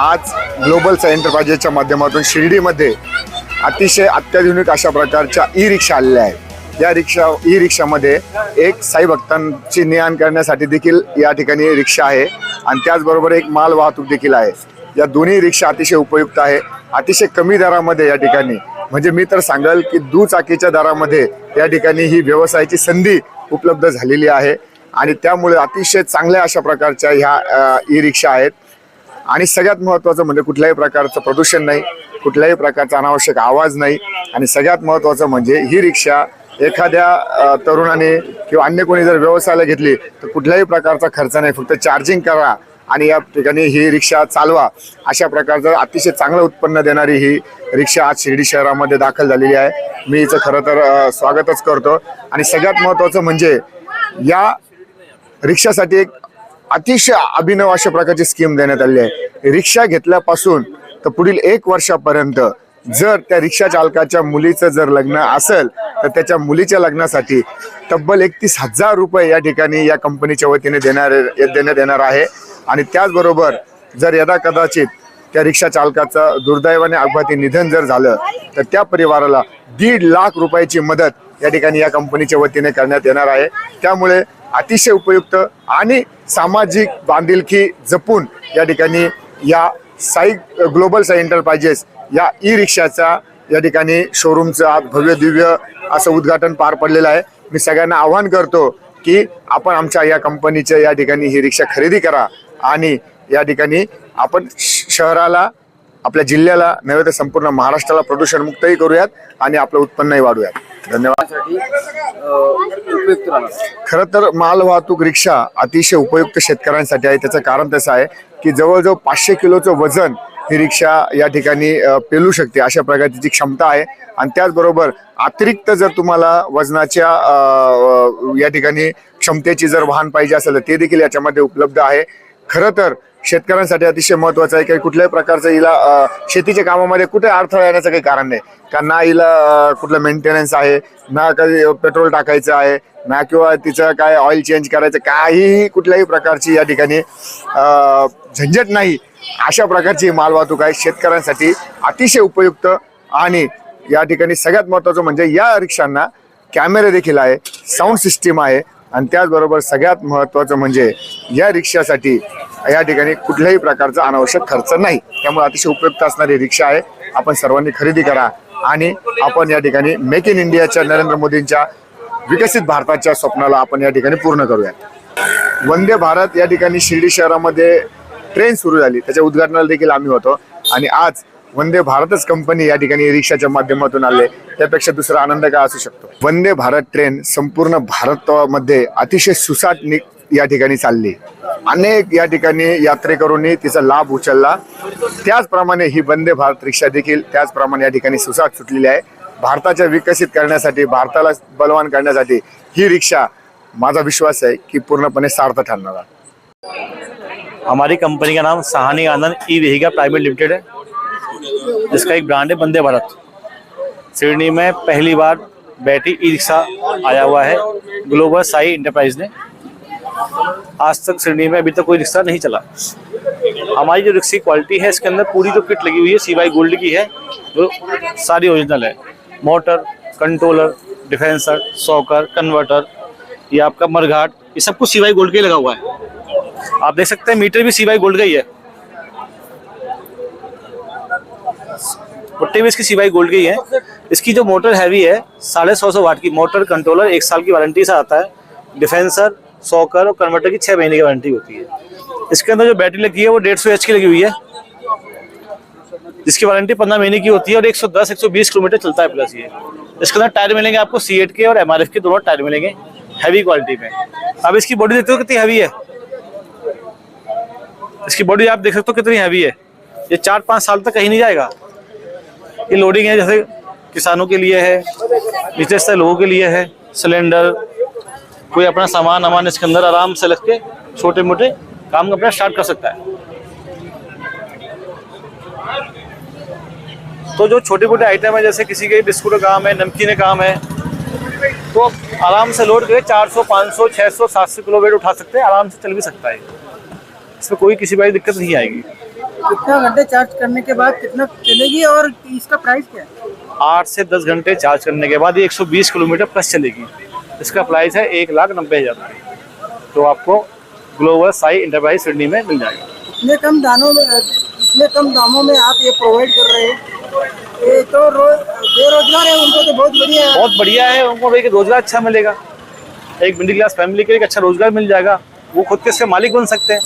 आज ग्लोबल एंटरप्राइजेसच्या माध्यमातून शिर्डीमध्ये अतिशय अत्याधुनिक अशा प्रकारच्या ई रिक्षा आलेल्या आहेत. या रिक्षा ई रिक्षामध्ये एक साई भक्तांची ने आण करण्यासाठी देखील या ठिकाणी रिक्षा आहे आणि त्याचबरोबर एक माल वाहतूक देखील आहे. या दोन्ही रिक्षा अतिशय उपयुक्त आहे. अतिशय कमी दरामध्ये या ठिकाणी. म्हणजे मी तर सांगाल की दुचाकीच्या दरामध्ये या ठिकाणी ही व्यवसायाची संधी उपलब्ध झालेली आहे. आणि त्यामुळे अतिशय चांगल्या अशा प्रकारच्या ह्या ई रिक्षा आहेत. आणि सगळ्यात महत्त्वाचं म्हणजे कुठल्याही प्रकारचं प्रदूषण नाही कुठल्याही प्रकारचा अनावश्यक आवाज नाही आणि सगळ्यात महत्त्वाचं म्हणजे ही रिक्षा एखाद्या तरुणाने किंवा अन्य कोणी जर व्यवसायाला घेतली तर कुठल्याही प्रकारचा खर्च नाही. फक्त चार्जिंग करा आणि या ठिकाणी ही रिक्षा चालवा. अशा प्रकारचं अतिशय चांगलं उत्पन्न देणारी ही रिक्षा आज शिर्डी शहरामध्ये दाखल झालेली आहे. मी हिचं खरं तर स्वागतच करतो. आणि सगळ्यात महत्त्वाचं म्हणजे या रिक्षासाठी एक अतिशय अभिनव अशा प्रकारची स्कीम देण्यात आली आहे. रिक्षा घेतल्यापासून तर पुढील एक वर्षापर्यंत जर त्या रिक्षा चालकाच्या मुलीचं जर लग्न असेल तर त्याच्या मुलीच्या लग्नासाठी तब्बल एकतीस हजार रुपये या ठिकाणी या कंपनीच्या वतीने देणार देण्यात येणार आहे. आणि त्याचबरोबर जर यदा कदाचित त्या रिक्षा चालकाचं दुर्दैवाने अपघाती निधन जर झालं तर त्या परिवाराला दीड लाख रुपयाची मदत या ठिकाणी या कंपनीच्या वतीने करण्यात येणार आहे. त्यामुळे अतिशय उपयुक्त आणि सामाजिक बांधिलकी जपून या ठिकाणी या साई ग्लोबल साई एंटरप्राइजेस या ई रिक्षाचा या ठिकाणी शोरूमचं आज भव्य दिव्य असं उद्घाटन पार पडलेलं आहे. मी सगळ्यांना आवाहन करतो की आपण आमच्या या कंपनीच्या या ठिकाणी ही रिक्षा खरेदी करा आणि या ठिकाणी आपण श- शहराला आपल्या जिल्ह्याला नव्हे तर संपूर्ण महाराष्ट्राला प्रदूषण मुक्तही करूयात आणि आपलं उत्पन्नही वाढूयात. धन्यवाद उपयुक्त राहणार. खरं तर माल वाहतूक रिक्षा अतिशय उपयुक्त शेतकऱ्यांसाठी आहे. त्याचं कारण तसं आहे की जवळजवळ पाचशे किलोचं वजन ही रिक्षा या ठिकाणी पेलू शकते अशा प्रकारची जी क्षमता आहे. आणि त्याचबरोबर अतिरिक्त जर तुम्हाला वजनाच्या या ठिकाणी क्षमतेची जर वाहन पाहिजे असेल तर ते देखील याच्यामध्ये उपलब्ध आहे. खरं तर शेतकऱ्यांसाठी अतिशय महत्वाचं आहे की कुठल्याही प्रकारचं हिला शेतीच्या कामामध्ये कुठे अडथळा येण्याचं काही कारण नाही. कारण ना हिला कुठलं मेंटेनन्स आहे ना काही पेट्रोल टाकायचं आहे ना किंवा तिचं काय ऑइल चेंज करायचं काहीही कुठल्याही प्रकारची या ठिकाणी झंझट नाही. अशा प्रकारची मालवाहतूक आहे. शेतकऱ्यांसाठी अतिशय उपयुक्त आणि या ठिकाणी सगळ्यात महत्त्वाचं म्हणजे या रिक्षांना कॅमेरे देखील आहे साऊंड सिस्टीम आहे आणि त्याचबरोबर सगळ्यात महत्त्वाचं म्हणजे या रिक्षासाठी या ठिकाणी कुठल्याही प्रकारचा अनावश्यक खर्च नाही. त्यामुळे अतिशय उपयुक्त असणारी रिक्षा आहे. आपण सर्वांनी खरेदी करा आणि आपण या ठिकाणी मेक इन इंडियाच्या नरेंद्र मोदींच्या विकसित भारताच्या स्वप्नाला आपण या ठिकाणी पूर्ण करूया वंदे भारत या ठिकाणी शिर्डी शहरामध्ये ट्रेन सुरू झाली. त्याच्या उद्घाटनाला देखील आम्ही होतो. आणि आज वंदे भारतच कंपनी या ठिकाणी रिक्षाच्या माध्यमातून आले. त्यापेक्षा दुसरा आनंद काय असू शकतो? वंदे भारत ट्रेन संपूर्ण भारतामध्ये अतिशय सुसाट नि या ठिकाणी चालली. अनेक या ठिकाणी यात्रेकरूंनी तिचा लाभ उचलला. त्याचप्रमाणे ही वंदे भारत रिक्षा देखील त्याचप्रमाणे या ठिकाणी सुसाट सुटलेली आहे. भारताच्या विकसित करण्यासाठी भारताला बलवान करण्यासाठी ही रिक्षा माझा विश्वास आहे की पूर्णपणे सार्थ ठरणार हमारी कंपनी का नाम Sahani Anand E वेहिगा private limited है। जिसका एक ब्रांड है वंदे भारत। सिडनी में पहली बार बैटरी ई रिक्शा आया हुआ है। ग्लोबल साई इंटरप्राइज ने। आज तक सिडनी में अभी तक कोई रिक्शा नहीं चला। हमारी जो रिक्शा क्वालिटी है, इसके अंदर पूरी जो किट लगी हुई है सी वाई गोल्ड की है, जो सारी ओरिजिनल है। मोटर कंट्रोलर डिफेंसर सॉकर कन्वर्टर ये आपका मरघाट, ये सब कुछ सी वाई गोल्ड का लगा हुआ है। आप देख सकते हैं, मीटर भी सीवाई गोल्ड का ही है। पुट्टी भी इसकी सी वाई गोल्ड की है। इसकी जो मोटर हैवी है, साढ़े सौ सौ वाट की। मोटर कंट्रोलर एक साल की वारंटी से आता है। डिफेंसर सॉकर और कन्वर्टर की छह महीने की वारंटी होती है। इसके अंदर जो बैटरी लगी है वो डेढ़ सौ की लगी हुई है। जिसकी वारंटी पंद्रह महीने की होती है और 110 120 किलोमीटर चलता है प्लस ये। इसके अंदर टायर मिलेंगे आपको सी एट के और एम आर एफ़ के, दोनों टायर मिलेंगे हैवी क्वालिटी में। अब इसकी बॉडी देखते हो कितनी हैवी है? इसकी बॉडी आप देख सकते हो कितनी हैवी है। ये चार पाँच साल तक कहीं नहीं जाएगा। ये लोडिंग है जैसे किसानों के लिए है निचले स्तर लोगों के लिए है सिलेंडर कोई अपना सामान वामान इसके अंदर आराम से रख के छोटे मोटे काम अपना स्टार्ट कर सकता है। तो जो छोटे मोटे आइटम है जैसे किसी के बिस्कुट का काम है नमकीन का काम है तो आराम से लोड करके 400, 500, 600, 700 किलो वेट उठा सकते हैं आराम से चल भी सकता है। इसमें कोई किसी बाई दिक्कत नहीं आएगी। कितना घंटे चार्ज करने के बाद कितना चलेगी और इसका प्राइस क्या है? आठ से दस घंटे चार्ज करने के बाद ये 120 किलोमीटर प्लस चलेगी। इसका प्राइस है एक लाख नब्बे हज़ार। रुपये तो आपको ग्लोबल साई इंटरप्राइज सिडनी में मिल जाएगा। इतने कम दामों में इतने कम दामों में आप ये प्रोवाइड कर रहे हैं। ये तो बेरोजगार है उनको तो बहुत बढ़िया है। बहुत बढ़िया है उनको एक रोज़गार अच्छा मिलेगा। एक मिडिल क्लास फैमिली के लिए अच्छा रोज़गार मिल जाएगा। वो खुद के इसके मालिक बन सकते हैं।